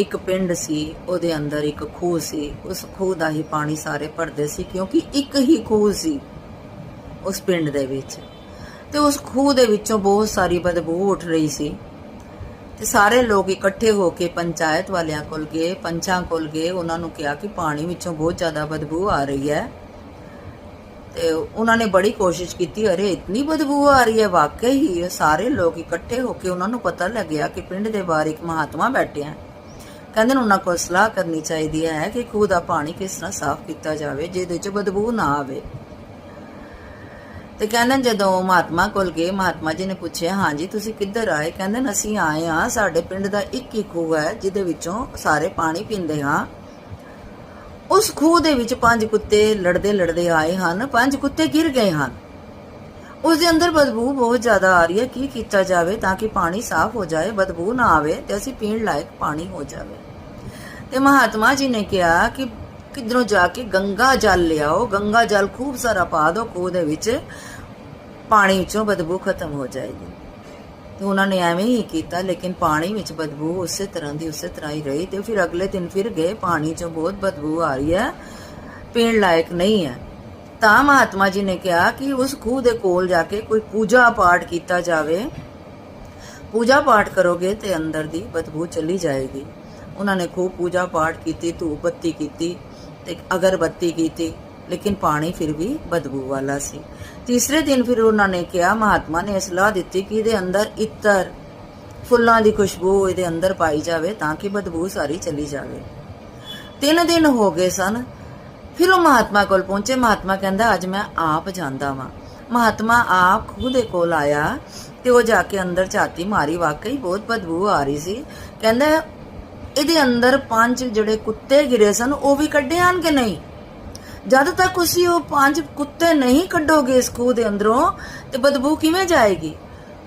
ਇੱਕ ਪਿੰਡ ਸੀ, ਉਹਦੇ ਅੰਦਰ ਇੱਕ ਖੂਹ ਸੀ। ਉਸ ਖੂਹ ਦਾ ਹੀ ਪਾਣੀ ਸਾਰੇ ਭਰਦੇ ਸੀ, ਕਿਉਂਕਿ ਇੱਕ ਹੀ ਖੂਹ ਸੀ ਉਸ ਪਿੰਡ ਦੇ ਵਿੱਚ। ਤੇ ਉਸ ਖੂਹ ਦੇ ਵਿੱਚੋਂ ਬਹੁਤ ਸਾਰੀ ਬਦਬੂ ਉੱਠ ਰਹੀ ਸੀ। ਤੇ ਸਾਰੇ ਲੋਕ ਇਕੱਠੇ ਹੋ ਕੇ ਪੰਚਾਇਤ ਵਾਲਿਆਂ ਕੋਲ ਗਏ, ਪੰਚਾਂ ਕੋਲ ਗਏ। ਉਹਨਾਂ ਨੂੰ ਕਿਹਾ ਕਿ ਪਾਣੀ ਵਿੱਚੋਂ ਬਹੁਤ ਜ਼ਿਆਦਾ ਬਦਬੂ ਆ ਰਹੀ ਹੈ। ਤੇ ਉਹਨਾਂ ਨੇ ਬੜੀ ਕੋਸ਼ਿਸ਼ ਕੀਤੀ, ਅਰੇ ਇਤਨੀ ਬਦਬੂ ਆ ਰਹੀ ਹੈ, ਵਾਕਈ ਹੀ? ਸਾਰੇ ਲੋਕ ਇਕੱਠੇ ਹੋ ਕੇ ਉਹਨਾਂ ਨੂੰ ਪਤਾ ਲੱਗਿਆ ਕਿ ਪਿੰਡ ਦੇ ਬਾਹਰ ਇੱਕ ਮਹਾਤਮਾ ਬੈਠੇ ਹਨ ਕਹਿੰਦੇ ਨੇ ਉਹਨਾਂ ਕੋਲ ਸਲਾਹ ਕਰਨੀ ਚਾਹੀਦੀ ਹੈ ਕਿ ਖੂਹ ਦਾ ਪਾਣੀ ਕਿਸ ਤਰ੍ਹਾਂ ਸਾਫ਼ ਕੀਤਾ ਜਾਵੇ, ਜਿਹਦੇ ਚ ਬਦਬੂ ਨਾ ਆਵੇ। ਤੇ ਕਹਿੰਦੇ ਜਦੋਂ ਮਹਾਤਮਾ ਕੋਲ ਗਏ, ਮਹਾਤਮਾ ਜੀ ਨੇ ਪੁੱਛਿਆ ਹਾਂਜੀ ਤੁਸੀਂ ਕਿੱਧਰ ਆਏ? ਕਹਿੰਦੇ ਅਸੀਂ ਆਏ ਹਾਂ, ਸਾਡੇ ਪਿੰਡ ਦਾ ਇੱਕ ਹੀ ਖੂਹ ਹੈ, ਜਿਹਦੇ ਵਿੱਚੋਂ ਸਾਰੇ ਪਾਣੀ ਪੀਂਦੇ ਹਾਂ। ਉਸ ਖੂਹ ਦੇ ਵਿੱਚ ਪੰਜ ਕੁੱਤੇ ਲੜਦੇ ਲੜਦੇ ਆਏ ਹਨ, ਪੰਜ ਕੁੱਤੇ ਗਿਰ ਗਏ ਹਨ। ਉਸ ਦੇ ਅੰਦਰ ਬਦਬੂ ਬਹੁਤ ਜ਼ਿਆਦਾ ਆ ਰਹੀ ਹੈ, ਕੀ ਕੀਤਾ ਜਾਵੇ ਤਾਂ ਕਿ ਪਾਣੀ ਸਾਫ਼ ਹੋ ਜਾਏ, ਬਦਬੂ ਨਾ ਆਵੇ ਤੇ ਅਸੀਂ ਪੀਣ ਲਾਇਕ ਪਾਣੀ ਹੋ ਜਾਵੇ। ਤੇ ਮਹਾਤਮਾ ਜੀ ਨੇ ਕਿਹਾ ਕਿ ਕਿਧਰੋਂ ਜਾ ਕੇ ਗੰਗਾ ਜਲ ਲਿਆਓ, ਗੰਗਾ ਜਲ ਖੂਬ ਸਾਰਾ ਪਾ ਦਿਓ ਖੂਹ ਦੇ ਵਿੱਚ ਪਾਣੀ ਵਿੱਚੋਂ ਬਦਬੂ ਖਤਮ ਹੋ ਜਾਏਗੀ। ਤੇ ਉਹਨਾਂ ਨੇ ਐਵੇਂ ਹੀ ਕੀਤਾ, ਲੇਕਿਨ ਪਾਣੀ ਵਿੱਚ ਬਦਬੂ ਉਸੇ ਤਰ੍ਹਾਂ ਦੀ ਉਸੇ ਤਰ੍ਹਾਂ ਹੀ ਰਹੀ ਤੇ ਫਿਰ ਅਗਲੇ ਦਿਨ ਫਿਰ ਗਏ, ਪਾਣੀ 'ਚੋਂ ਬਹੁਤ ਬਦਬੂ ਆ ਰਹੀ ਹੈ, ਪੀਣ ਲਾਇਕ ਨਹੀਂ ਹੈ। ਤਾਂ ਮਹਾਤਮਾ ਜੀ ਨੇ ਕਿਹਾ ਕਿ ਉਸ ਖੂਹ ਦੇ ਕੋਲ ਜਾ ਕੇ ਕੋਈ ਪੂਜਾ ਪਾਠ ਕੀਤਾ ਜਾਵੇ। ਪੂਜਾ ਪਾਠ ਕਰੋਗੇ ਤੇ ਅੰਦਰ ਦੀ ਬਦਬੂ ਚਲੀ ਜਾਏਗੀ। ਉਹਨਾਂ ਨੇ ਖੂਬ ਪੂਜਾ ਪਾਠ ਕੀਤੀ, ਧੂਪ ਬੱਤੀ ਕੀਤੀ ਤੇ ਅਗਰਬੱਤੀ ਕੀਤੀ, ਲੇਕਿਨ ਪਾਣੀ ਫਿਰ ਵੀ ਬਦਬੂ ਵਾਲਾ ਸੀ। ਤੀਸਰੇ ਦਿਨ ਫਿਰ ਉਹਨਾਂ ਨੇ ਕਿਹਾ, ਮਹਾਤਮਾ ਨੇ ਸਲਾਹ ਦਿੱਤੀ ਕਿ ਇਹਦੇ ਅੰਦਰ ਇਤਰ ਫੁੱਲਾਂ ਦੀ ਖੁਸ਼ਬੂ ਇਹਦੇ ਅੰਦਰ ਪਾਈ ਜਾਵੇ ਤਾਂ ਕਿ ਬਦਬੂ ਸਾਰੀ ਚਲੀ ਜਾਵੇ। ਤਿੰਨ ਦਿਨ ਹੋ ਗਏ ਸਨ। ਫਿਰ ਉਹ ਮਹਾਤਮਾ ਕੋਲ ਪਹੁੰਚੇ। ਮਹਾਤਮਾ ਕਹਿੰਦਾ, ਅੱਜ ਮੈਂ ਆਪ ਜਾਂਦਾ ਵਾਂ। ਮਹਾਤਮਾ ਆਪ ਖੂਹ ਦੇ ਕੋਲ ਆਇਆ ਤੇ ਉਹ ਜਾ ਕੇ ਅੰਦਰ ਝਾਤੀ ਮਾਰੀ। ਵਾਕਈ ਬਹੁਤ ਬਦਬੂ ਆ ਰਹੀ ਸੀ। ਕਹਿੰਦਾ ਇਹਦੇ ਅੰਦਰ ਪੰਜ ਜਿਹੜੇ ਕੁੱਤੇ ਗਿਰੇ ਸਨ, ਉਹ ਵੀ ਕੱਢੇ ਹਨ ਕਿ ਨਹੀਂ? ਜਦ ਤੱਕ ਤੁਸੀਂ ਉਹ ਪੰਜ ਕੁੱਤੇ ਨਹੀਂ ਕੱਢੋਗੇ ਇਸ ਖੂਹ ਦੇ ਅੰਦਰੋਂ, ਤੇ ਬਦਬੂ ਕਿਵੇਂ ਜਾਏਗੀ?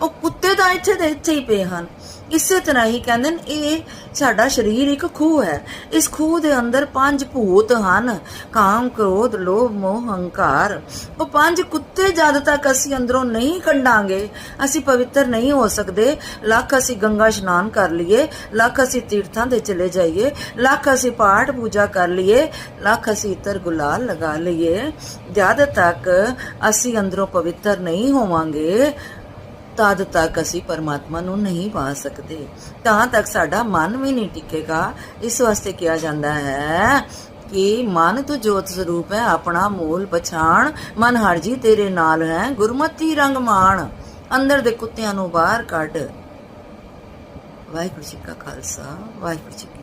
ਉਹ ਕੁੱਤੇ ਤਾਂ ਇੱਥੇ ਦੇ ਇੱਥੇ ਹੀ ਪਏ ਹਨ। ਇਸੇ ਤਰ੍ਹਾਂ ਹੀ ਕਹਿੰਦੇ ਨੇ, ਇਹ ਸਾਡਾ ਸਰੀਰ ਇੱਕ ਖੂਹ ਹੈ। ਇਸ ਖੂਹ ਦੇ ਅੰਦਰ ਪੰਜ ਭੂਤ ਹਨ। ਕਾਮ, ਕ੍ਰੋਧ, ਲੋਭ, ਮੋਹ, ਹੰਕਾਰ। ਉਹ ਪੰਜ ਕੁੱਤੇ ਜਦ ਤੱਕ ਅਸੀਂ ਅੰਦਰੋਂ ਨਹੀਂ ਕੱਢਾਂਗੇ, ਅਸੀਂ ਪਵਿੱਤਰ ਨਹੀਂ ਹੋ ਸਕਦੇ। ਲੱਖ ਅਸੀਂ ਗੰਗਾ ਇਸ਼ਨਾਨ ਕਰ ਲਈਏ, ਲੱਖ ਅਸੀਂ ਤੀਰਥਾਂ ਦੇ ਚਲੇ ਜਾਈਏ, ਲੱਖ ਅਸੀਂ ਪਾਠ ਪੂਜਾ ਕਰ ਲਈਏ, ਲੱਖ ਅਸੀਂ ਇਤਰ ਗੁਲਾਲ ਲਗਾ ਲਈਏ। ਜਦ ਤੱਕ ਅਸੀਂ ਅੰਦਰੋਂ ਪਵਿੱਤਰ ਨਹੀਂ ਹੋਵਾਂਗੇ ਤਦ ਤੱਕ ਅਸੀਂ ਪਰਮਾਤਮਾ ਨੂੰ ਨਹੀਂ ਪਾ ਸਕਦੇ। ਤਾਂ ਤੱਕ ਸਾਡਾ ਮਨ ਵੀ ਨਹੀਂ ਟਿਕੇਗਾ। ਇਸ ਵਾਸਤੇ ਕਿਹਾ ਜਾਂਦਾ ਹੈ ਕਿ ਮਨ ਤੂੰ ਜੋਤ ਸਰੂਪ ਹੈ, ਆਪਣਾ ਮੂਲ ਪਛਾਣ। ਮਨ ਹਰ ਜੀ ਤੇਰੇ ਨਾਲ ਹੈ, ਗੁਰਮਤੀ ਰੰਗ ਮਾਣ। ਅੰਦਰ ਦੇ ਕੁੱਤਿਆਂ ਨੂੰ ਬਾਹਰ ਕੱਢ। ਵਾਹਿਗੁਰੂ ਜੀ ਕਾ ਖਾਲਸਾ, ਵਾਹਿਗੁਰੂ ਜੀ